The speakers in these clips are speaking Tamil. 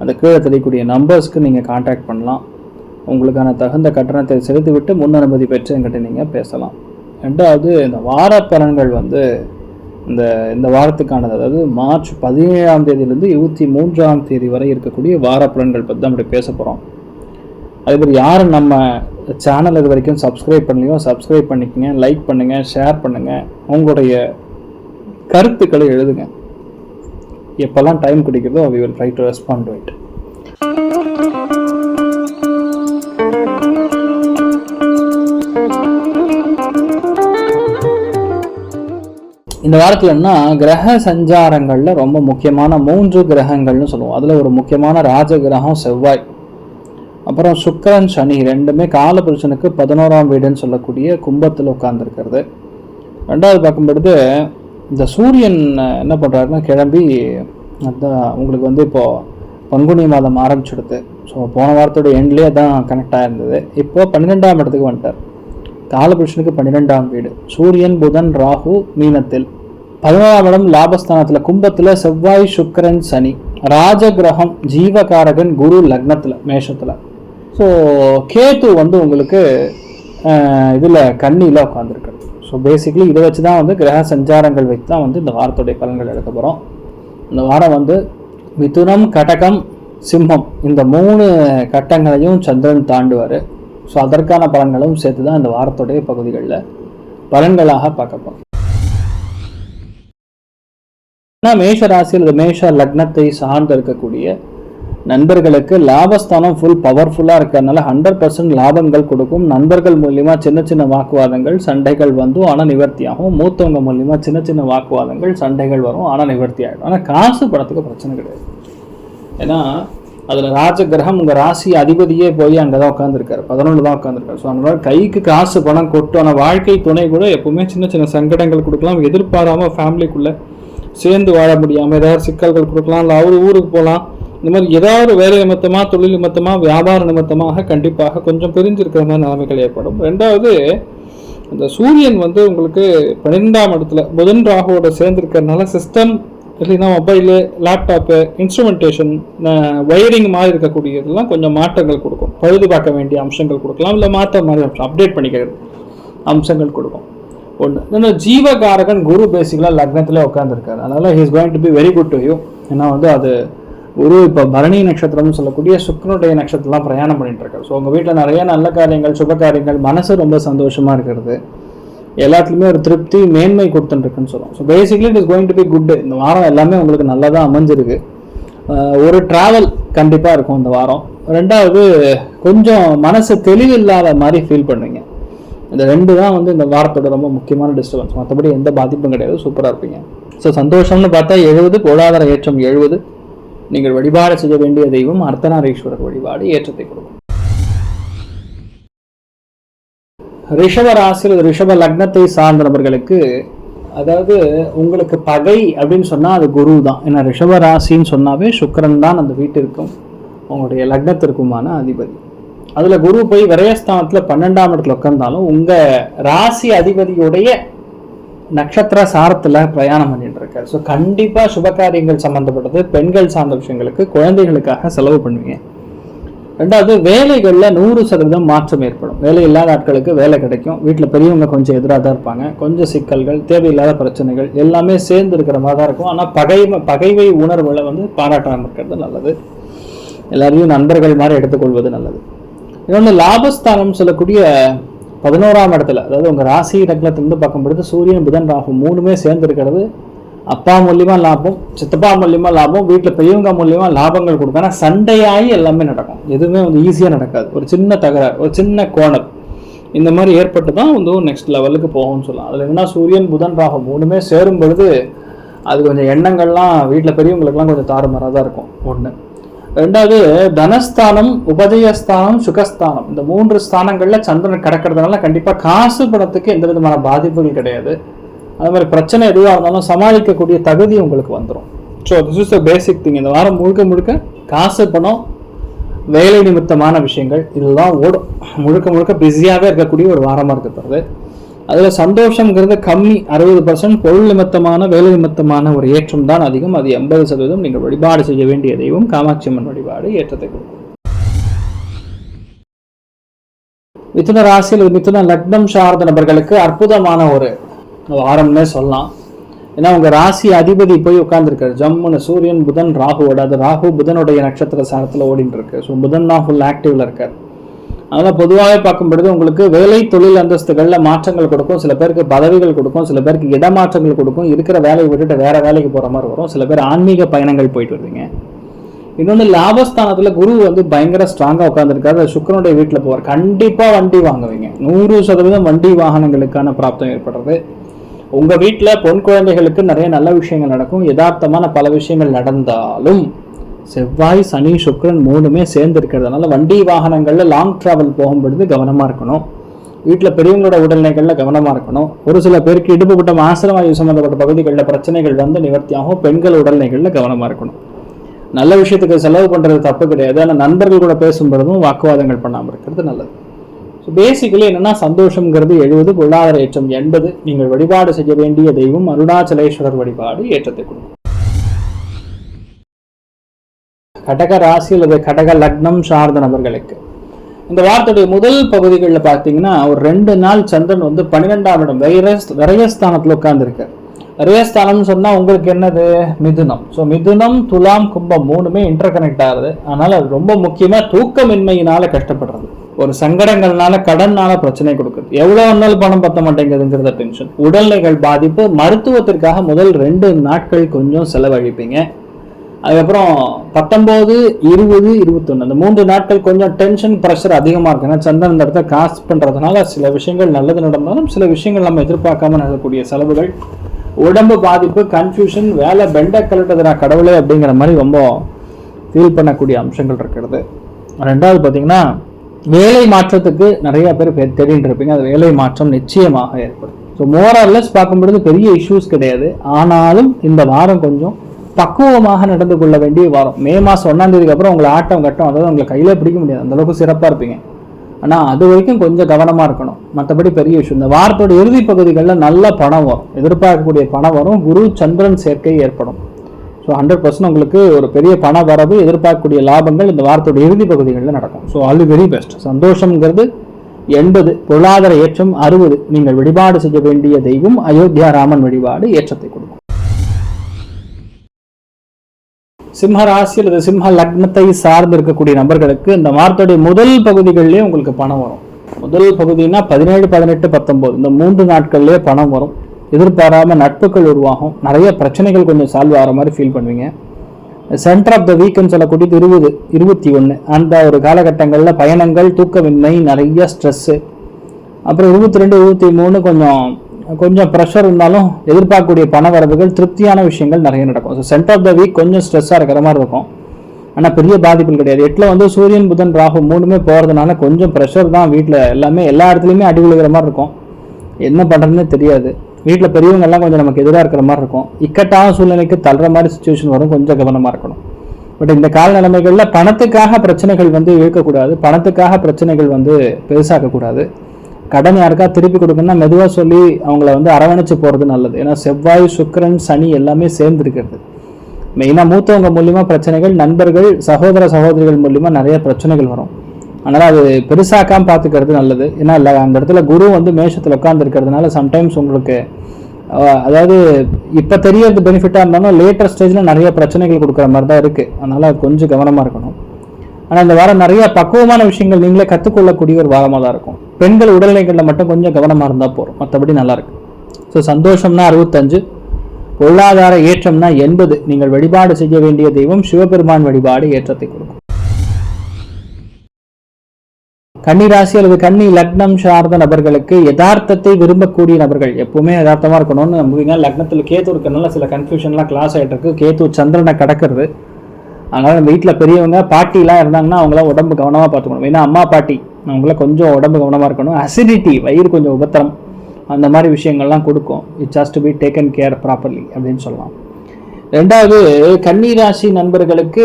அந்த கீழே தெரியக்கூடிய நம்பர்ஸ்க்கு நீங்கள் காண்டாக்ட் பண்ணலாம். உங்களுக்கான தகுந்த கட்டணத்தை செலுத்திவிட்டு முன் அனுமதி பெற்று என்கிட்ட நீங்கள் பேசலாம். ரெண்டாவது இந்த வார பலன்கள் வந்து இந்த இந்த வாரத்துக்கானது அதாவது மார்ச் பதினேழாம் தேதியிலேருந்து இருபத்தி மூன்றாம் தேதி வரை இருக்கக்கூடிய வார பலன்கள் பற்றி தான் அப்படி பேச போகிறோம் அதே மாதிரி நம்ம சேனல் இது வரைக்கும் சப்ஸ்கிரைப் பண்ணலையோ சப்ஸ்கிரைப் பண்ணிக்கங்க லைக் பண்ணுங்கள் ஷேர் பண்ணுங்கள் உங்களுடைய கருத்துக்களை எழுதுங்க. எப்போல்லாம் டைம் கிடைக்கிறதோ we will try to respond to it இந்த வாரத்தில் என்ன கிரக சஞ்சாரங்களில் ரொம்ப முக்கியமான மூன்று கிரகங்கள்னு சொல்லுவோம். அதில் ஒரு முக்கியமான ராஜ கிரகம் செவ்வாய். அப்புறம் சுக்கிரன் சனி ரெண்டுமே காலபுருஷனுக்கு பதினோராம் வீடுன்னு சொல்லக்கூடிய கும்பத்தில் உட்கார்ந்துருக்கிறது. ரெண்டாவது பார்க்கும்பொழுது இந்த சூரியன் என்ன பண்ணுறாருன்னா கிளம்பி அதான் உங்களுக்கு வந்து இப்போது பங்குனி மாதம் ஆரம்பிச்சிடுது. ஸோ போன வாரத்தோட எண்ட்லேயே தான் கனெக்ட் ஆகிருந்தது இப்போது பன்னிரெண்டாம் இடத்துக்கு வந்துட்டார். காலபுருஷனுக்கு பன்னிரெண்டாம் வீடு. சூரியன் புதன் ராகு மீனத்தில். பதினோராம் இடம் லாபஸ்தானத்தில். கும்பத்தில் செவ்வாய் சுக்கிரன் சனி. ராஜகிரகம் ஜீவகாரகன் குரு லக்னத்தில் மேஷத்தில். ஸோ கேத்து வந்து உங்களுக்கு இதில் கண்ணியில் உட்காந்துருக்கு ஸோ பேசிக்கலி இதை வச்சு தான் வந்து கிரக சஞ்சாரங்கள் வைத்து தான் வந்து இந்த வாரத்துடைய பலன்கள் எடுக்க போகிறோம் இந்த வாரம் வந்து மிதுனம் கடகம் சிம்மம் இந்த மூணு கட்டங்களையும் சந்திரன் தாண்டுவார். ஸோ அதற்கான பலன்களும் சேர்த்து தான் இந்த வாரத்துடைய பகுதிகளில் பலன்களாக பார்க்க போகிறோம் மேஷ ராசியில் இந்த மேஷ லக்னத்தை சார்ந்து இருக்கக்கூடிய நண்பர்களுக்கு லாபஸ்தானம் ஃபுல் பவர்ஃபுல்லாக இருக்கிறதுனால ஹண்ட்ரட் பர்சன்ட் லாபங்கள் கொடுக்கும். நண்பர்கள் மூலியமா சின்ன சின்ன வாக்குவாதங்கள் சண்டைகள் வந்தும் ஆனால் நிவர்த்தியாகும். மூத்தவங்க மூலியமா சின்ன சின்ன வாக்குவாதங்கள் சண்டைகள் வரும் ஆனால் நிவர்த்தி ஆகிடும் ஆனால் காசு பணத்துக்கு பிரச்சனை கிடையாது. ஏன்னா அதில் ராஜ கிரகம் உங்கள் ராசி அதிபதியே போய் அங்கே தான் உட்காந்துருக்காரு பதினொன்று தான் உட்காந்துருக்காரு ஸோ அதனால கைக்கு காசு பணம் கொட்டும். ஆனால் வாழ்க்கை துணை கூட எப்போவுமே சின்ன சின்ன சங்கடங்கள் கொடுக்கலாம். எதிர்பாராமல் ஃபேமிலிக்குள்ளே சேர்ந்து வாழ முடியாமல் ஏதாவது சிக்கல்கள் கொடுக்கலாம். இல்லை அவர் ஊருக்கு போகலாம் இந்த மாதிரி ஏதாவது வேலை நிமித்தமாக தொழில் நிமித்தமாக வியாபார நிமித்தமாக கண்டிப்பாக கொஞ்சம் பிரிஞ்சிருக்கிற மாதிரி நிலைமைகள் ஏற்படும். ரெண்டாவது அந்த சூரியன் வந்து உங்களுக்கு பன்னிரெண்டாம் இடத்துல புதன் ராகுவோட சேர்ந்துருக்கிறதுனால சிஸ்டம் இல்லைன்னா மொபைலு லேப்டாப்பு இன்ஸ்ட்ருமெண்டேஷன் ஒயரிங் மாதிரி இருக்கக்கூடியதெல்லாம் கொஞ்சம் மாற்றங்கள் கொடுக்கும். பழுது பார்க்க வேண்டிய அம்சங்கள் கொடுக்கலாம். இல்லை மாற்ற மாதிரி அம்சம் அப்டேட் பண்ணிக்கிறது அம்சங்கள் கொடுக்கும். ஒன்று இன்னொன்று ஜீவகாரகன் குரு பேசிக்கலாக லக்னத்தில் உட்காந்துருக்காரு அதனால் he's going to be very good to you ஏன்னா வந்து அது குரு இப்போ பரணி நட்சத்திரம்னு சொல்லக்கூடிய சுக்கரனுடைய நட்சத்திரம்லாம் பிரயாணம் பண்ணிட்டு இருக்காரு ஸோ உங்கள் வீட்டில் நிறைய நல்ல காரியங்கள் சுப காரியங்கள் மனசு ரொம்ப சந்தோஷமாக இருக்கிறது. எல்லாத்துலேயுமே ஒரு திருப்தி மேன்மை கொடுத்துட்டுருக்குன்னு சொல்லுவோம் so basically it is going to be good இந்த வாரம் எல்லாமே உங்களுக்கு நல்லா தான் அமைஞ்சிருக்கு ஒரு ட்ராவல் கண்டிப்பாக இருக்கும் இந்த வாரம். ரெண்டாவது கொஞ்சம் மனசு தெளிவில்லாத மாதிரி ஃபீல் பண்ணுவீங்க இந்த ரெண்டு தான் வந்து இந்த வாரத்தோட ரொம்ப முக்கியமான டிஸ்டர்பன்ஸ் மற்றபடி எந்த பாதிப்பும் கிடையாது. சூப்பராக இருப்பீங்க. ஸோ சந்தோஷம்னு பார்த்தா எழுபது பொருளாதார ஏற்றம் எழுபது. நீங்கள் வழிபாடு செய்ய வேண்டிய தெய்வம் அர்த்தநாரீஸ்வரர் வழிபாடு ஏற்றத்தை கொடுக்கும். ரிஷப ராசியில் ரிஷப லக்னத்தை சார்ந்த நபர்களுக்கு அதாவது உங்களுக்கு பகை அப்படின்னு சொன்னால் அது குரு தான் ஏன்னா ரிஷப ராசின்னு சொன்னாவே சுக்கரன் தான் அந்த வீட்டிற்கும் உங்களுடைய லக்னத்திற்குமான அதிபதி. அதில் குரு போய் விரயஸ்தானத்தில் பன்னெண்டாம் இடத்துல உட்காந்தாலும் உங்கள் ராசி அதிபதியுடைய நட்சத்திர சாரத்தில் பிரயாணம் பண்ணிட்டு இருக்காரு. ஸோ கண்டிப்பாக சுபகாரியங்கள் சம்மந்தப்பட்டது பெண்கள் சார்ந்த விஷயங்களுக்கு குழந்தைகளுக்காக செலவு பண்ணுவீங்க. ரெண்டாவது வேலைகளில் நூறு சதவீதம் மாற்றம் ஏற்படும். வேலை இல்லாத ஆட்களுக்கு வேலை கிடைக்கும். வீட்டில் பெரியவங்க கொஞ்சம் எதிராக தான் இருப்பாங்க. கொஞ்சம் சிக்கல்கள் தேவையில்லாத பிரச்சனைகள் எல்லாமே சேர்ந்து இருக்கிற மாதிரி தான் இருக்கும். ஆனால் பகைமை பகைவை உணர்வில் வந்து பாராட்டாமல் இருக்கிறது நல்லது. எல்லாரையும் நண்பர்கள் மாதிரி எடுத்துக்கொள்வது நல்லது. இன்னொன்று லாபஸ்தானம் சொல்லக்கூடிய பதினோராம் இடத்துல அதாவது உங்கள் ராசி லக்னத்திலிருந்து பார்க்கும்பொழுது சூரியன் புதன் ராகு மூணுமே சேர்ந்து இருக்கிறது அப்பா மூலியமாக லாபம் சித்தப்பா மூலியமாக லாபம் வீட்டில் பெரியவங்க மூலியமாக லாபங்கள் கொடுக்கும். ஆனால் சண்டையாகி எல்லாமே நடக்கும். எதுவுமே வந்து ஈஸியாக நடக்காது. ஒரு சின்ன தகராறு ஒரு சின்ன கோணல் இந்த மாதிரி ஏற்பட்டு தான் வந்து நெக்ஸ்ட் லெவலுக்கு போகும்னு சொல்லலாம். அதில் என்ன சூரியன் புதன் ராகு மூணுமே சேரும் பொழுது அது கொஞ்சம் எண்ணங்கள்லாம் வீட்டில் பெரியவங்களுக்குலாம் கொஞ்சம் தாறுமாறாக தான் இருக்கும். ஒன்று ரெண்டாவது தனஸ்தானம் உபதயஸ்தானம் சுகஸ்தானம். இந்த மூன்று ஸ்தானங்களில் சந்திரன் கிடக்கிறதுனால கண்டிப்பாக காசு பணத்துக்கு எந்த விதமான பாதிப்புகள் கிடையாது. அது மாதிரி பிரச்சனை எதுவாக இருந்தாலும் சமாளிக்கக்கூடிய தகுதி உங்களுக்கு வந்துடும் so this is the basic thing இந்த வாரம் முழுக்க முழுக்க காசு பணம் வேலை நிமித்தமான விஷயங்கள் இதெல்லாம் ஓடும். முழுக்க முழுக்க பிஸியாகவே இருக்கக்கூடிய ஒரு வாரமாக இருக்கிறது அதில் சந்தோஷங்கிறது கம்மி அறுபது பர்சன்ட் பொருள் நிமித்தமான வேலை நிமித்தமான ஒரு ஏற்றம் தான் அதிகம். அது எண்பது சதவீதம் நீங்கள் வழிபாடு செய்ய வேண்டிய தெய்வம். காமாட்சி அம்மன் வழிபாடு ஏற்றத்தை கொடுக்கும். மிதுன ராசியில் மிதுன லக்னம் சார்ந்த நபர்களுக்கு அற்புதமான ஒரு வாரம்னே சொல்லலாம். ஏன்னா உங்கள் ராசி அதிபதி போய் உட்காந்துருக்காரு ஜம்முன்னு சூரியன் புதன் ராகுவோட அது ராகு புதனுடைய நட்சத்திர சாரத்தில் ஓடிட்டு இருக்கு. ஸோ புதன் தான் ஃபுல் ஆக்டிவில் இருக்கார். அதனால் பொதுவாகவே பார்க்கும் பொழுது உங்களுக்கு வேலை தொழில் அந்தஸ்துகளில் மாற்றங்கள் கொடுக்கும். சில பேருக்கு பதவிகள் கொடுக்கும். சில பேருக்கு இடமாற்றங்கள் கொடுக்கும். இருக்கிற வேலையை விட்டுட்டு வேற வேலைக்கு போகிற மாதிரி வரும். சில பேர் ஆன்மீக பயணங்கள் போயிட்டு வருவீங்க. இன்னொன்று லாபஸ்தானத்தில் குரு வந்து பயங்கர ஸ்ட்ராங்காக உட்காந்துருக்காரு சுக்கரனுடைய வீட்டில் போவார். கண்டிப்பாக வண்டி வாங்குவீங்க. நூறு சதவீதம் வண்டி வாகனங்களுக்கான பிராப்தம் ஏற்படுறது. உங்கள் வீட்டில் பொன் குழந்தைகளுக்கு நிறைய நல்ல விஷயங்கள் நடக்கும். யதார்த்தமான பல விஷயங்கள் நடந்தாலும் செவ்வாய் சனி சுக்கிரன் மூணுமே சேர்ந்து இருக்கிறதுனால வண்டி வாகனங்கள்ல லாங் டிராவல் போகும்பொழுது கவனமா இருக்கணும். வீட்டில் பெரியவங்களோட உடல்நிலைகளில் கவனமா இருக்கணும். ஒரு சில பேருக்கு இடுப்புப்பட்ட ஆசிரமாயு சம்பந்தப்பட்ட பகுதிகளில் பிரச்சனைகள் வந்து நிவர்த்தியாகும். பெண்கள் உடல்நிலைகளில் கவனமா இருக்கணும். நல்ல விஷயத்துக்கு செலவு பண்றது தப்பு கிடையாது. ஆனால் நண்பர்கள் கூட பேசும்பொழுதும் வாக்குவாதங்கள் பண்ணாமல் இருக்கிறது நல்லது. ஸோ பேசிக்கலி என்னன்னா சந்தோஷங்கிறது எழுபது பொருளாதார ஏற்றம் எண்பது. நீங்கள் வழிபாடு செய்ய வேண்டிய தெய்வம் அருணாச்சலேஸ்வரர் வழிபாடு ஏற்றத்தை கொடுக்கும். கடக ராசி அல்லது கடக லக்னம் சார்ந்த நபர்களுக்கு. இந்த வார்த்தையுடைய முதல் பகுதிகளில் பார்த்தீங்கன்னா ஒரு ரெண்டு நாள் சந்திரன் வந்து பன்னிரெண்டாம் இடம் வைரஸ் விரயஸ்தானத்தில் உட்கார்ந்துருக்கார். விரயஸ்தானம்னு சொன்னால் உங்களுக்கு என்னது? மிதுனம். ஸோ மிதுனம் துலாம் கும்பம் மூணுமே இன்டர் கனெக்ட் ஆகுது. அதனால் அது ரொம்ப முக்கியமாக தூக்கமின்மையினால் கஷ்டப்படுறது. ஒரு சங்கடங்கள்னால கடன்னால பிரச்சனை கொடுக்குது. எவ்வளோ நாள் பணம் பத்த மாட்டேங்குதுங்கிறத டென்ஷன் உடல்நிலைகள் பாதிப்பு. மருத்துவத்திற்காக முதல் ரெண்டு நாட்கள் கொஞ்சம் செலவழிப்பீங்க. அதுக்கப்புறம் பத்தொம்போது இருபது இருபத்தொன்று அந்த மூன்று நாட்கள் கொஞ்சம் டென்ஷன் ப்ரெஷர் அதிகமாக இருக்கு. ஏன்னா சந்திரன் இந்த இடத்த காசு பண்ணுறதுனால சில விஷயங்கள் நல்லது நடந்தாலும் சில விஷயங்கள் நம்ம எதிர்பார்க்காம நடக்கக்கூடிய செலவுகள் உடம்பு பாதிப்பு கன்ஃபியூஷன் வேலை பெண்ட கலட்டது கடவுளே அப்படிங்கிற மாதிரி ரொம்ப ஃபீல் பண்ணக்கூடிய அம்சங்கள் இருக்கிறது. ரெண்டாவது பார்த்தீங்கன்னா வேலை மாற்றத்துக்கு நிறைய பேர் பே- தேடிட்டு இருப்பீங்க. அது வேலை மாற்றம் நிச்சயமாக ஏற்படும். ஸோ மோரல்லஸ் பார்க்கும்பொழுது பெரிய இஷ்யூஸ் கிடையாது. ஆனாலும் இந்த வாரம் கொஞ்சம் பக்குவமாக நடந்து கொள்ள வேண்டிய வாரம். மே மாதம் ஒன்றாம் தேதிக்கு அப்புறம் உங்களை ஆட்டம் கட்டம் அதாவது உங்களை கையிலே பிடிக்க முடியாது. அந்த அளவுக்கு சிறப்பாக இருப்பீங்க. ஆனால் அது வரைக்கும் கொஞ்சம் கவனமாக இருக்கணும். மற்றபடி பெரிய விஷயம். இந்த வாரத்தோட இறுதி பகுதிகளில் நல்ல பணம் வரும். எதிர்பார்க்கக்கூடிய பணம் வரும். குரு சந்திரன் சேர்க்கை ஏற்படும். ஸோ ஹண்ட்ரட் பர்சன்ட் உங்களுக்கு ஒரு பெரிய பண வரவு எதிர்பார்க்கக்கூடிய லாபங்கள் இந்த வாரத்தோட இறுதி பகுதிகளில் நடக்கும். So all the very best சந்தோஷங்கிறது எண்பது பொருளாதார ஏற்றம் அறுபது. நீங்கள் வழிபாடு செய்ய வேண்டிய தெய்வம் அயோத்தியா ராமன் வழிபாடு ஏற்றத்தை கொடுக்கும். சிம்ம ராசி அல்லது சிம்ம லக்னத்தை சார்ந்து இருக்கக்கூடிய நபர்களுக்கு இந்த மாதத்துடைய முதல் பகுதிகளிலே உங்களுக்கு பணம் வரும். முதல் பகுதினா பதினேழு பதினெட்டு பத்தொம்போது இந்த மூன்று நாட்கள்லேயே பணம் வரும். எதிர்பாராமல் நட்புகள் உருவாகும். நிறைய பிரச்சனைகள் கொஞ்சம் சால்வ் ஆகிற மாதிரி ஃபீல் பண்ணுவீங்க. சென்டர் ஆஃப் த வீக்னு சொல்லக்கூடியது இருபது இருபத்தி ஒன்று அந்த ஒரு காலகட்டங்களில் பயணங்கள் தூக்கமின்மை நிறைய ஸ்ட்ரெஸ்ஸு அப்புறம் இருபத்தி ரெண்டு இருபத்தி மூணு கொஞ்சம் கொஞ்சம் ப்ரெஷர் இருந்தாலும் எதிர்பார்க்கக்கூடிய பண வரவுகள் திருப்தியான விஷயங்கள் நிறைய நடக்கும். So centre of the week கொஞ்சம் ஸ்ட்ரெஸ்ஸாக இருக்கிற மாதிரி இருக்கும். ஆனால் பெரிய பாதிப்புகள் கிடையாது. எட்டில் வந்து சூரியன் புதன் ராகு மூணுமே போகிறதுனால கொஞ்சம் ப்ரெஷர் தான் வீட்டில் எல்லாமே எல்லா இடத்துலையுமே அடி விழுகிற மாதிரி இருக்கும். என்ன பண்ணுறதுன்னு தெரியாது. வீட்டில் பெரியவங்கெல்லாம் கொஞ்சம் நமக்கு எதிராக இருக்கிற மாதிரி இருக்கும். இக்கட்டான சூழ்நிலைக்கு தள்ளுற மாதிரி சுச்சுவேஷன் வரும். கொஞ்சம் கவனமாக இருக்கணும். பட் இந்த கால நிலைமைகளில் பணத்துக்காக பிரச்சனைகள் வந்து இழுக்கக்கூடாது. பணத்துக்காக பிரச்சனைகள் வந்து பெருசாக்கக்கூடாது. கடன் யாருக்கா திருப்பி கொடுக்கணும்னா மெதுவாக சொல்லி அவங்கள வந்து அரவணைச்சு போகிறது நல்லது. ஏன்னா செவ்வாய் சுக்கிரன் சனி எல்லாமே சேர்ந்து இருக்கிறது மெயினாக மூத்தவங்க மூலிமா பிரச்சனைகள் நண்பர்கள் சகோதர சகோதரிகள் மூலிமா நிறைய பிரச்சனைகள் வரும். அதனால் அது பெருசாக்காமல் பார்த்துக்கிறது நல்லது. ஏன்னா இல்லை அந்த இடத்துல குரு வந்து மேஷத்தில் உட்காந்துருக்கிறதுனால சம்டைம்ஸ் உங்களுக்கு அதாவது இப்போ தெரியறது பெனிஃபிட்டாக இருந்தாலும் லேட்டர் ஸ்டேஜில் நிறைய பிரச்சனைகள் கொடுக்குற மாதிரி தான் இருக்குது அதனால் கொஞ்சம் கவனமாக இருக்கணும். ஆனால் இந்த வாரம் நிறைய பக்குவமான விஷயங்கள் நீங்களே கற்றுக்கொள்ளக்கூடிய ஒரு வாரமாக தான் இருக்கும். பெண்கள் உடல்நிலைகளில் மட்டும் கொஞ்சம் கவனமாக இருந்தால் போதும் மற்றபடி நல்லாயிருக்கு ஸோ சந்தோஷம்னா அறுபத்தஞ்சு பொருளாதார ஏற்றம்னா எண்பது. நீங்கள் வழிபாடு செய்ய வேண்டிய தெய்வம் சிவபெருமான் வழிபாடு ஏற்றத்தை கொடுக்கும். கன்னி ராசி அல்லது கன்னி லக்னம் சார்ந்த நபர்களுக்கு யதார்த்தத்தை விரும்பக்கூடிய நபர்கள். எப்பவுமே யதார்த்தமாக இருக்கணும்னு நம்புவீங்க. லக்னத்தில் கேத்து இருக்கனால சில கன்ஃபியூஷன்லாம் கிளாஸ் ஆகிட்டு இருக்கு கேத்து சந்திரனை கடக்கிறது. அதனால் வீட்டில் பெரியவங்க பாட்டிலாம் இருந்தாங்கன்னா அவங்களாம் உடம்பு கவனமாக பார்த்துக்கணும். ஏன்னா அம்மா பாட்டி அவங்களாம் கொஞ்சம் உடம்பு கவனமாக இருக்கணும். அசிடிட்டி வயிறு கொஞ்சம் உபத்திரம் அந்த மாதிரி விஷயங்கள்லாம் கொடுக்கும். It's has to be taken care properly அப்படின்னு சொல்லலாம். ரெண்டாவது கன்னிராசி நண்பர்களுக்கு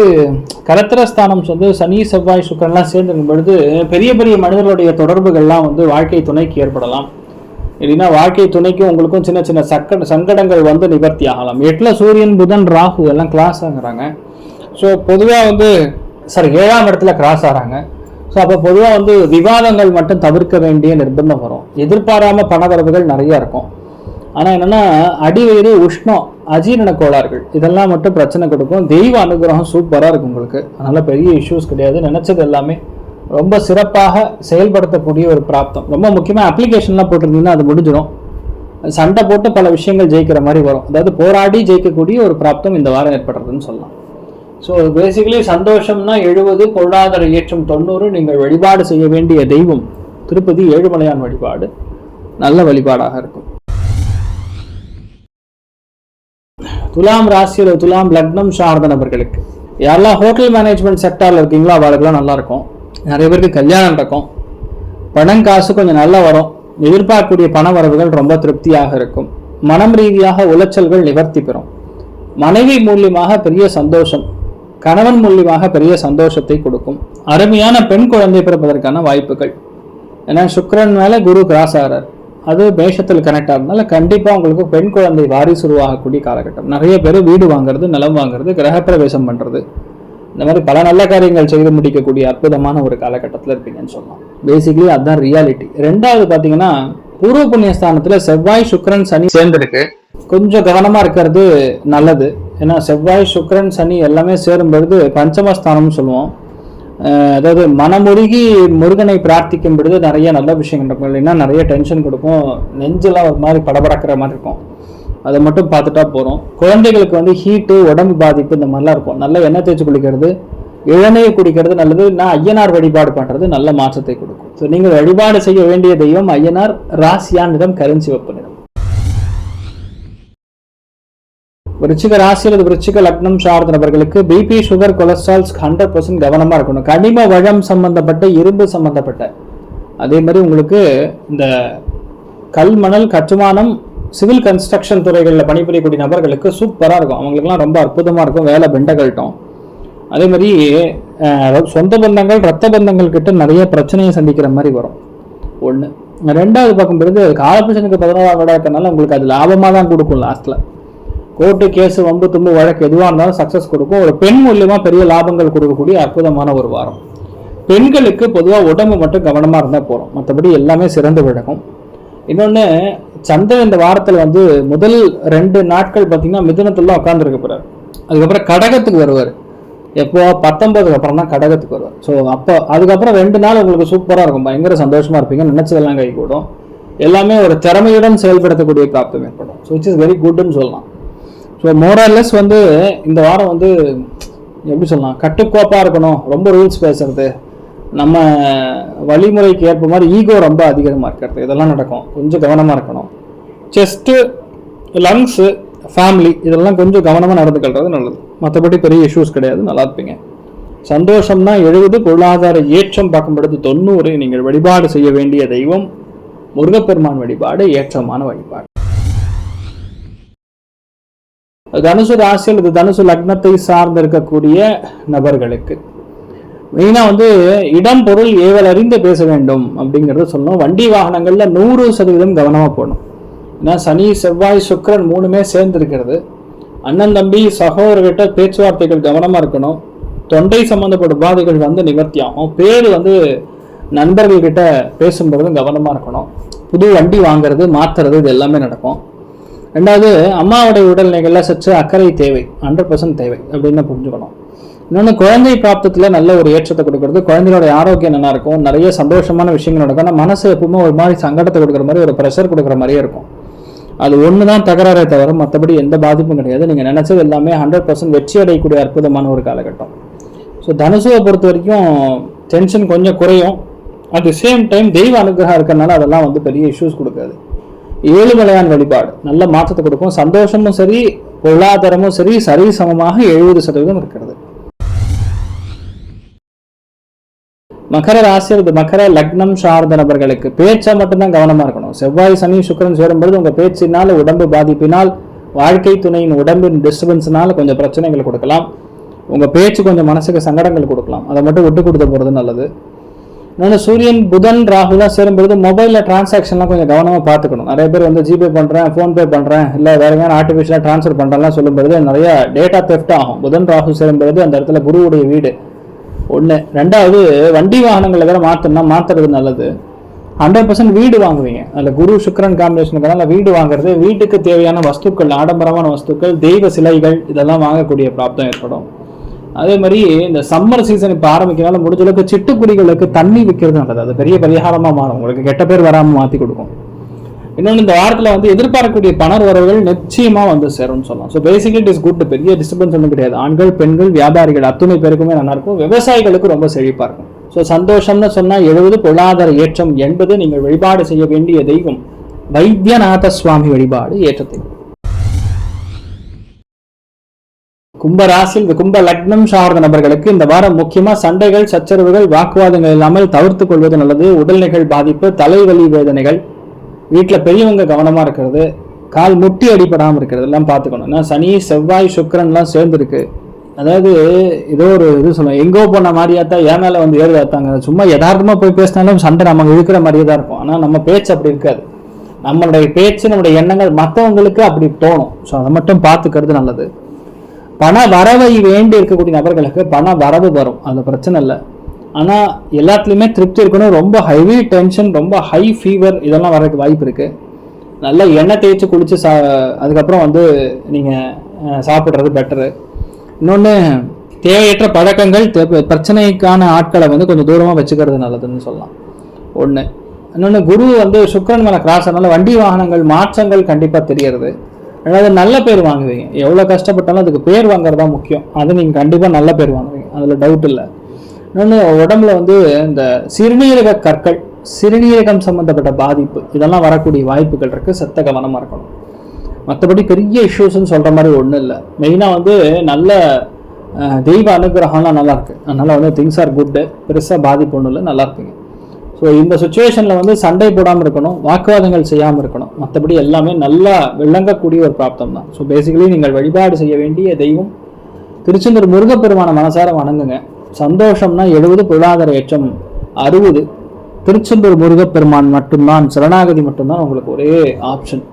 கரத்திரஸ்தானம் வந்து சனி செவ்வாய் சுக்கரன்லாம் சேர்ந்துருக்கும் பொழுது பெரிய பெரிய மனிதர்களுடைய தொடர்புகள்லாம் வந்து வாழ்க்கை துணைக்கு ஏற்படலாம். இல்லைன்னா வாழ்க்கை துணைக்கும் உங்களுக்கும் சின்ன சின்ன சக்க சங்கடங்கள் வந்து நிவர்த்தி ஆகலாம். எட்டில் சூரியன் புதன் ராகு எல்லாம் கிளாஸ் ஆகுறாங்க. ஸோ பொதுவாக வந்து சாரி ஏழாம் இடத்துல கிராஸ் ஆகிறாங்க. ஸோ அப்போ பொதுவாக வந்து விவாதங்கள் மட்டும் தவிர்க்க வேண்டிய நிர்பந்தம் வரும். எதிர்பாராமல் பணவரவுகள் நிறையா இருக்கும். ஆனால் என்னென்னா அடிவயிறு உஷ்ணம் அஜீரண கோளாறுகள் இதெல்லாம் மட்டும் பிரச்சனை கொடுக்கும். தெய்வ அனுகிரகம் சூப்பராக இருக்கும் உங்களுக்கு. அதனால் பெரிய இஷ்யூஸ் கிடையாது. நினச்சது எல்லாமே ரொம்ப சிறப்பாக செயல்படுத்தக்கூடிய ஒரு பிராப்தம். ரொம்ப முக்கியமாக அப்ளிகேஷன்லாம் போட்டிருந்தீங்கன்னா அது முடிஞ்சிடும். சண்டை போட்டு பல விஷயங்கள் ஜெயிக்கிற மாதிரி வரும். அதாவது போராடி ஜெயிக்கக்கூடிய ஒரு பிராப்தம் இந்த வாரம் ஏற்படுறதுன்னு சொல்லலாம். ஸோ பேசிக்கலி சந்தோஷம்னா எழுபது பொருளாதார ஏற்றம் தொண்ணூறு. நீங்கள் வழிபாடு செய்ய வேண்டிய தெய்வம் திருப்பதி ஏழுமலையான் வழிபாடு. நல்ல வழிபாடாக இருக்கும். துலாம் ராசியில் துலாம் லக்னம் சார்ந்த நபர்களுக்கு. யாரெல்லாம் ஹோட்டல் மேனேஜ்மெண்ட் செக்டாரில் இருக்கீங்களோ அவளுக்குலாம் நல்லா இருக்கும் நிறைய பேருக்கு கல்யாணம் நடக்கும். பணம் காசு கொஞ்சம் நல்லா வரும். எதிர்பார்க்கக்கூடிய பண வரவுகள் ரொம்ப திருப்தியாக இருக்கும். மனம் ரீதியாக உளைச்சல்கள் நிவர்த்தி பெறும். மனைவி மூலியமாக பெரிய சந்தோஷம். கணவன் மூலியமாக பெரிய சந்தோஷத்தை கொடுக்கும். அருமையான பெண் குழந்தை பிறப்பதற்கான வாய்ப்புகள். ஏன்னா சுக்கரன் மேல குரு கிராஸ் ஆகிறார் அது மேஷத்தில் கனெக்ட் ஆகிறதுனால கண்டிப்பாக உங்களுக்கு பெண் குழந்தை வாரிசு உருவாகக்கூடிய காலகட்டம். நிறைய பேர் வீடு வாங்குறது நிலம் வாங்குறது கிரகப்பிரவேசம் பண்ணுறது இந்த மாதிரி பல நல்ல காரியங்கள் செய்து முடிக்கக்கூடிய அற்புதமான ஒரு காலகட்டத்தில் இருப்பீங்கன்னு சொல்லலாம். பேசிக்கலி அதுதான் ரியாலிட்டி ரெண்டாவது பார்த்தீங்கன்னா பூர்வ புண்ணியஸ்தானத்தில் செவ்வாய் சுக்கிரன் சனி சேர்ந்திருக்கு. கொஞ்சம் கவனமாக இருக்கிறது நல்லது. ஏன்னா செவ்வாய் சுக்கிரன் சனி எல்லாமே சேரும் பொழுது பஞ்சமஸ்தானம்னு சொல்லுவோம். அதாவது மனமுருகி முருகனை பிரார்த்திக்கும் பொழுது நிறைய நல்ல விஷயங்கள் இருக்கும் இல்லைன்னா நிறைய டென்ஷன் கொடுக்கும். நெஞ்செல்லாம் ஒரு மாதிரி படபடக்கிற மாதிரி இருக்கும். அதை மட்டும் பார்த்துட்டா போகிறோம் குழந்தைகளுக்கு வந்து ஹீட்டு உடம்பு பாதிப்பு இந்த மாதிரிலாம் இருக்கும். நல்ல எண்ணெய் தேய்ச்சி குளிக்கிறது இளநீர் குடிக்கிறது நல்லது. நான் ஐயனார் வழிபாடு பண்ணுறது நல்ல மாற்றத்தை கொடுக்கும். ஸோ நீங்கள் வழிபாடு செய்ய வேண்டிய தெய்வம் ஐயனார். ராசியான் நிறம் கருஞ்சிவப்பு நிறம். விருச்சிக ராசியில் அது விருச்சிக லக்னம் சார்ந்த நபர்களுக்கு BP sugar cholesterols hundred percent கவனமாக இருக்கணும். கனிம வளம் சம்பந்தப்பட்ட இரும்பு சம்பந்தப்பட்ட. அதே மாதிரி உங்களுக்கு இந்த கல்மணல் கட்டுமானம் சிவில் கன்ஸ்ட்ரக்ஷன் துறைகளில் பணிபுரியக்கூடிய நபர்களுக்கு சூப்பராக இருக்கும். அவங்களுக்குலாம் ரொம்ப அற்புதமாக இருக்கும். வேலை பெண்டகட்டும் அதே மாதிரி சொந்த பந்தங்கள் ரத்த பந்தங்கள் கிட்ட நிறைய பிரச்சனையை சந்திக்கிற மாதிரி வரும். ஒன்று ரெண்டாவது பார்க்கும்பொழுது காலபுருஷனுக்கு பதினோராம் வீடாக இருக்கறனால உங்களுக்கு அது லாபமாக தான் கொடுக்கும் லாஸ்ட்டில் கோர்ட்டு கேஸு வம்பு தும்பு வழக்கு எதுவாக இருந்தாலும் சக்ஸஸ் கொடுக்கும். ஒரு பெண் மூலியமாக பெரிய லாபங்கள் கொடுக்கக்கூடிய அற்புதமான ஒரு வாரம். பெண்களுக்கு பொதுவாக உடம்பு மட்டும் கவனமாக இருந்தால் போகிறோம் மற்றபடி எல்லாமே சிறந்து விளக்கும் இன்னொன்று சந்திரன் இந்த வாரத்தில் வந்து முதல் ரெண்டு நாட்கள் பார்த்தீங்கன்னா மிதுனத்தில் தான் உட்காந்துருக்க போகிறார் அதுக்கப்புறம் கடகத்துக்கு வருவார். எப்போ? பத்தொன்பதுக்கு அப்புறம் தான் கடகத்துக்கு வருவார். ஸோ அப்போ அதுக்கப்புறம் ரெண்டு நாள் உங்களுக்கு சூப்பராக இருக்கும். பயங்கர சந்தோஷமாக இருப்பீங்க. நினச்சதெல்லாம் கை கூடும் எல்லாமே ஒரு திறமையுடன் செயல்படுத்தக்கூடிய பிராப்தம் ஏற்படும். ஸோ இட்ஸ் இஸ் வெரி குட்னு சொல்லலாம். ஸோ மோரல்லெஸ் வந்து இந்த வாரம் வந்து எப்படி சொல்லலாம் கட்டுக்கோப்பாக இருக்கணும். ரொம்ப ரூல்ஸ் பேசுறது. நம்ம வழிமுறைக்கு ஏற்ப மாதிரி ஈகோ ரொம்ப அதிகமாக இருக்கிறது. இதெல்லாம் நடக்கும். கொஞ்சம் கவனமாக இருக்கணும். செஸ்ட்டு லங்ஸு ஃபேமிலி இதெல்லாம் கொஞ்சம் கவனமாக நடந்துக்கிறது நல்லது. மற்றபடி பெரிய இஷ்யூஸ் கிடையாது. நல்லா இருப்பீங்க. சந்தோஷம்னா எழுபது பொருளாதார ஏற்றம் பார்க்கும்படுது தொண்ணூறு. நீங்கள் வழிபாடு செய்ய வேண்டிய தெய்வம் முருகப்பெருமான் வழிபாடு ஏற்றமான வழிபாடு. தனுசு ராசி இது தனுசு லக்னத்தை சார்ந்து இருக்கக்கூடிய நபர்களுக்கு. மெயினாக வந்து இடம் பொருள் ஏவல் அறிந்து பேச வேண்டும் அப்படிங்கிறத சொல்லணும். வண்டி வாகனங்களில் நூறு சதவீதம் கவனமாக போகணும். ஏன்னா சனி செவ்வாய் சுக்கிரன் மூணுமே சேர்ந்துருக்கிறது அண்ணன் தம்பி சகோதரர்கிட்ட பேச்சுவார்த்தைகள் கவனமாக இருக்கணும். தொண்டை சம்பந்தப்பட்ட உபாதைகள் வந்து நிவர்த்தியாகும் பேர் வந்து நண்பர்கள்கிட்ட பேசும்பொழுதும் கவனமாக இருக்கணும். புது வண்டி வாங்குறது மாத்துறது இது எல்லாமே நடக்கும். ரெண்டாவது அம்மாவுடைய உடல்நிலைகளில் சற்று அக்கறை தேவை ஹண்ட்ரட் பர்சன்ட் தேவை அப்படின்னு புரிஞ்சுக்கணும். இன்னொன்று குழந்தை பிராப்தத்தில் நல்ல ஒரு ஏற்றத்தை கொடுக்கறது. குழந்தையோட ஆரோக்கியம் நல்லா இருக்கும். நிறைய சந்தோஷமான விஷயங்கள் நடக்கும். ஆனால் மனசு எப்பவுமே ஒரு மாதிரி சங்கடத்தை கொடுக்குற மாதிரி ஒரு ப்ரெஷர் கொடுக்குற மாதிரியே இருக்கும். அது ஒன்று தான் தகராறே தவிர மற்றபடி எந்த பாதிப்பும் கிடையாது. நீங்கள் நினச்சது எல்லாமே ஹண்ட்ரட் பர்சன்ட் வெற்றி அடையக்கூடிய அற்புதமான ஒரு காலகட்டம். ஸோ தனுசுவை பொறுத்த வரைக்கும் டென்ஷன் கொஞ்சம் குறையும். அட் தி சேம் டைம் தெய்வ அனுகிரகம் இருக்கிறதுனால அதெல்லாம் வந்து பெரிய இஷ்யூஸ் கொடுக்காது. ஏழுமலையான் வழிபாடு. நல்ல மாற்றத்தை கொடுக்கும். சந்தோஷமும் சரி பொருளாதாரமும் சரி சரி சமமாக எழுபது சதவீதம் இருக்கிறது. மகர ராசி மகர லக்னம் சார்ந்த நபர்களுக்கு பேச்சை மட்டும்தான் கவனமா இருக்கணும். செவ்வாய் சனி சுக்கரன் சேரும்பொழுது உங்க பேச்சினால் உடம்பு பாதிப்பினால் வாழ்க்கை துணையின் உடம்பின் டிஸ்டர்பன்ஸ்னால கொஞ்சம் பிரச்சனைகள் கொடுக்கலாம். உங்க பேச்சு கொஞ்சம் மனசுக்கு சங்கடங்கள் கொடுக்கலாம். அதை மட்டும் விட்டு கொடுத்து போறது நல்லது. இன்னொன்று சூரியன் புதன் ராகுலாம் சேரும்பொழுது மொபைலில் டிரான்சாக்ஷன்லாம் கொஞ்சம் கவனமாக பார்த்துக்கணும். நிறைய பேர் வந்து ஜிபே பண்ணுறேன் ஃபோன்பே பண்ணுறேன் இல்லை வேறு எங்கேயான ஆர்டிஃபிஷியலாக ட்ரான்ஸ்ஃபர் பண்ணுறேன்லாம் சொல்லும்பொழுது நிறைய டேட்டா தெஃப்ட் ஆகும். புதன் ராகு சேரும்பொழுது அந்த இடத்துல குருவுடைய வீடு. ஒன்று ரெண்டாவது வண்டி வாகனங்களை வேறு மாற்றணும்னா மாற்றுறது நல்லது. ஹண்ட்ரட் பர்சன்ட் வீடு வாங்குவீங்க. அதில் குரு சுக்கரன் காம்பினேஷனுக்கு வீடு வாங்குறது வீட்டுக்கு தேவையான வஸ்துக்கள் ஆடம்பரமான வஸ்துக்கள் தெய்வ சிலைகள் இதெல்லாம் வாங்கக்கூடிய பிராப்தம் ஏற்படும். அதே மாதிரி இந்த சம்மர் சீசன் இப்போ ஆரம்பிக்கிறனால முடிஞ்ச அளவுக்கு சிட்டுக்குருவிகளுக்கு தண்ணி விற்கிறது நல்லது. அது பெரிய பரிகாரமாக மாறும். உங்களுக்கு கெட்ட பேர் வராமல் மாற்றி கொடுக்கும். இன்னொன்று இந்த வாரத்தில் வந்து எதிர்பார்க்கக்கூடிய பண வரவுகள் நிச்சயமாக வந்து சேரும்னு சொல்லலாம். So basically it is good பெரிய டிஸ்டர்பன்ஸ் ஒன்றும் கிடையாது ஆண்கள் பெண்கள் வியாபாரிகள் அத்துணை பேருக்குமே நல்லா இருக்கும். விவசாயிகளுக்கு ரொம்ப செழிப்பாக இருக்கும். ஸோ சந்தோஷம்னு சொன்னால் எழுபது பொருளாதார ஏற்றம் என்பது நீங்கள் வழிபாடு செய்ய வேண்டிய தெய்வம். வைத்தியநாத சுவாமி வழிபாடு ஏற்றத்தை. கும்பராசில் கும்ப லக்னம் சார்ந்த நபர்களுக்கு இந்த வாரம் முக்கியமா சண்டைகள் சச்சரவுகள் வாக்குவாதங்கள் இல்லாமல் தவிர்த்து கொள்வது நல்லது. உடல்நிலைகள் பாதிப்பு தலைவலி வேதனைகள் வீட்டில் பெரியவங்க கவனமா இருக்கிறது கால் முட்டி அடிப்படாமல் இருக்கிறது எல்லாம் பார்த்துக்கணும். ஏன்னா சனி செவ்வாய் சுக்கிரன்லாம் சேர்ந்துருக்கு. அதாவது ஏதோ ஒரு இது சொல்லணும் எங்கோ போன மாதிரியாத்தா ஏன் மேலே வந்து ஏறுதாத்தாங்க சும்மா யதார்த்தமாக போய் பேசினாலும் சண்டை நம்ம இருக்கிற மாதிரியே தான் இருக்கும். ஆனால் நம்ம பேச்சு அப்படி இருக்காது. நம்மளுடைய பேச்சு நம்மளுடைய எண்ணங்கள் மற்றவங்களுக்கு அப்படி தோணும். ஸோ அதை மட்டும் பார்த்துக்கிறது நல்லது. பண வரவை வேண்டி இருக்கக்கூடிய நபர்களுக்கு பண வரவு வரும். அந்த பிரச்சனை இல்லை. ஆனால் எல்லாத்துலேயுமே திருப்தி இருக்கணும். ரொம்ப ஹெவி டென்ஷன் ரொம்ப ஹை ஃபீவர் இதெல்லாம் வர்றதுக்கு வாய்ப்பு இருக்குது நல்லா எண்ணெய் தேய்ச்சி குளித்து சா அதுக்கப்புறம் வந்து நீங்கள் சாப்பிட்றது பெட்டரு இன்னொன்று தேவையற்ற பழக்கங்கள் தே- பிரச்சனைக்கான ஆட்களை வந்து கொஞ்சம் தூரமாக வச்சுக்கிறது நல்லதுன்னு சொல்லலாம். ஒன்று இன்னொன்று குரு வந்து சுக்கரன் மேலே கிராஸ் ஆனால வண்டி வாகனங்கள் மாற்றங்கள் கண்டிப்பாக தெரியறது ரெண்டாவது நல்ல பேர் வாங்குவீங்க. எவ்வளோ கஷ்டப்பட்டாலும் அதுக்கு பேர் வாங்குறது தான் முக்கியம். அது நீங்கள் கண்டிப்பாக நல்ல பேர் வாங்குவீங்க. அதில் டவுட் இல்லை. இன்னொன்று உடம்புல வந்து இந்த சிறுநீரக கற்கள் சிறுநீரகம் சம்மந்தப்பட்ட பாதிப்பு இதெல்லாம் வரக்கூடிய வாய்ப்புகள் இருக்குது சத்த கவனமாக இருக்கணும். மற்றபடி பெரிய இஷ்யூஸ்ன்னு சொல்கிற மாதிரி ஒன்றும் இல்லை. மெயினாக வந்து நல்ல தெய்வ அனுகிரகம்லாம் நல்லாயிருக்கு அதனால் வந்து திங்ஸ் ஆர் குட்டு பெருசாக பாதிப்பு ஒன்றும் இல்லை. நல்லா இருப்பீங்க. ஸோ இந்த சுச்சுவேஷனில் வந்து சண்டை போடாமல் இருக்கணும் வாக்குவாதங்கள் செய்யாமல் இருக்கணும். மற்றபடி எல்லாமே நல்லா விளங்கக்கூடிய ஒரு பிராப்தம் தான். ஸோ பேசிக்கலி நீங்கள் வழிபாடு செய்ய வேண்டிய தெய்வம் திருச்செந்தூர் முருகப்பெருமான மனசார வணங்குங்க. சந்தோஷம்னா எழுபது பொருளாதார ஏற்றம் அறுபது. திருச்செந்தூர் முருகப்பெருமான் மட்டும்தான் சரணாகதி மட்டும்தான் உங்களுக்கு ஒரே ஆப்ஷன்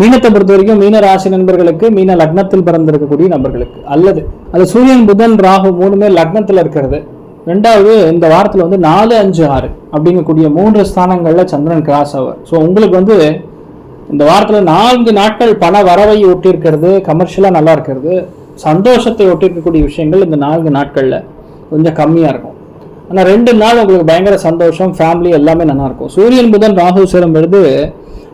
மீனத்தை பொறுத்த வரைக்கும் மீன ராசி நண்பர்களுக்கு மீன லக்னத்தில் பிறந்திருக்கக்கூடிய நபர்களுக்கு அல்லது அது சூரியன் புதன் ராகு மூணுமே லக்னத்தில் இருக்கிறது. ரெண்டாவது இந்த வாரத்தில் வந்து நாலு அஞ்சு ஆறு அப்படிங்கக்கூடிய மூன்று ஸ்தானங்களில் சந்திரன் கிராஸ் ஆவார். ஸோ உங்களுக்கு வந்து இந்த வாரத்தில் நான்கு நாட்கள் பண வரவை ஒட்டியிருக்கிறது கமர்ஷியலாக நல்லா இருக்கிறது சந்தோஷத்தை ஒட்டியிருக்கக்கூடிய விஷயங்கள் இந்த நான்கு நாட்களில் கொஞ்சம் கம்மியாக இருக்கும். ஆனால் ரெண்டு நாள் உங்களுக்கு பயங்கர சந்தோஷம் ஃபேமிலி எல்லாமே நல்லாயிருக்கும் சூரியன் புதன் ராகு சேரும் பொழுது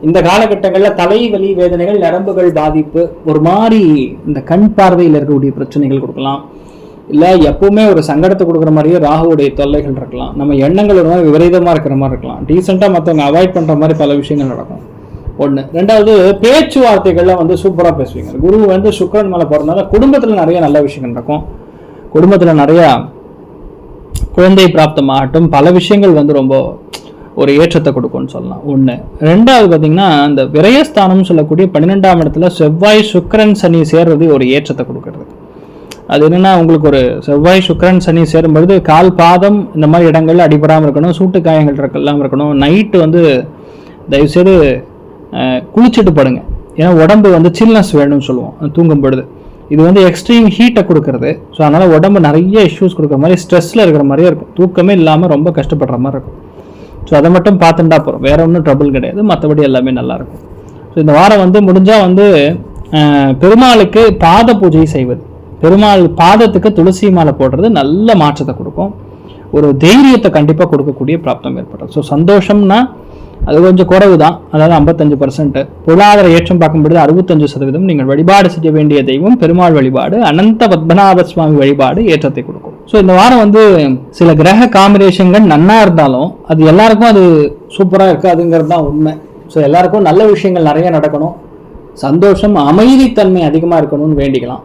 இந்த காலகட்டங்களில் தலைவலி வேதனைகள் நரம்புகள் பாதிப்பு ஒரு மாதிரி இந்த கண் பார்வையில் இருக்கக்கூடிய பிரச்சனைகள் கொடுக்கலாம். இல்லை எப்பவுமே ஒரு சங்கடத்தை கொடுக்குற மாதிரியே ராகுவுடைய தொல்லைகள் இருக்கலாம். நம்ம எண்ணங்கள் ஒரு மாதிரி விபரீதமாக இருக்கிற மாதிரி இருக்கலாம். டீசெண்டாக மற்றவங்க அவாய்ட் பண்ணுற மாதிரி பல விஷயங்கள் நடக்கும். ஒன்று ரெண்டாவது பேச்சுவார்த்தைகள்லாம் வந்து சூப்பராக பேசுவீங்க. குரு வந்து சுக்கரன் மேலே போகிறதுனால குடும்பத்தில் நிறைய நல்ல விஷயங்கள் நடக்கும். குடும்பத்தில் நிறையா குழந்தை பிராப்தமாகட்டும் பல விஷயங்கள் வந்து ரொம்ப ஒரு ஏற்றத்தை கொடுக்கும்னு சொல்லலாம். ஒன்று ரெண்டாவது பார்த்தீங்கன்னா இந்த விரயஸ்தானம்னு சொல்லக்கூடிய பன்னிரெண்டாம் இடத்துல செவ்வாய் சுக்கிரன் சனி சேர்றது ஒரு ஏற்றத்தை கொடுக்கறது. அது என்னென்னா உங்களுக்கு ஒரு செவ்வாய் சுக்கிரன் சனி சேரும் பொழுது கால் பாதம் இந்த மாதிரி இடங்கள்ல அடிபடாமல் இருக்கணும் சூட்டு காயங்கள் இருக்கலாம் இருக்கணும். நைட்டு வந்து தயவுசெய்து குளிச்சுட்டு படுங்க. ஏன்னா உடம்பு வந்து சில்னஸ் வேணும்னு சொல்லுவோம் தூங்கும் பொழுது. இது வந்து எக்ஸ்ட்ரீம் ஹீட்டை கொடுக்கறது. ஸோ அதனால் உடம்பு நிறைய இஷ்யூஸ் கொடுக்குற மாதிரி ஸ்ட்ரெஸ்ஸில் இருக்கிற மாதிரியே இருக்கும். தூக்கமே இல்லாமல் ரொம்ப கஷ்டப்படுற மாதிரி இருக்கும். ஸோ அதை மட்டும் பார்த்துட்டா போகிறோம் வேறு ஒன்றும் ட்ரபிள் கிடையாது. மற்றபடி எல்லாமே நல்லாயிருக்கும் ஸோ இந்த வாரம் வந்து முடிஞ்சால் வந்து பெருமாளுக்கு பாத பூஜை செய்வது. பெருமாள் பாதத்துக்கு துளசி மாலை போடுறது நல்ல மாற்றத்தை கொடுக்கும். ஒரு தைரியத்தை கண்டிப்பாக கொடுக்கக்கூடிய பிராப்தம் ஏற்படும் ஸோ சந்தோஷம்னா அது கொஞ்சம் குறைவு தான் அதாவது ஐம்பத்தஞ்சு பர்சன்ட் பொருளாதார ஏற்றம் பார்க்கும்பொழுது அறுபத்தஞ்சு சதவீதம் நீங்கள் வழிபாடு செய்ய வேண்டிய தெய்வம் பெருமாள் வழிபாடு அனந்த பத்மநாப சுவாமி வழிபாடு ஏற்றத்தை கொடுக்கும். ஸோ இந்த வாரம் வந்து சில கிரக காம்பினேஷன்கள் நன்னா இருந்தாலும் அது எல்லாருக்கும் அது சூப்பராக இருக்காதுங்கிறது தான் உண்மை. ஸோ எல்லாருக்கும் நல்ல விஷயங்கள் நிறைய நடக்கணும். சந்தோஷம் அமைதித்தன்மை அதிகமாக இருக்கணும்னு வேண்டிக்கலாம்.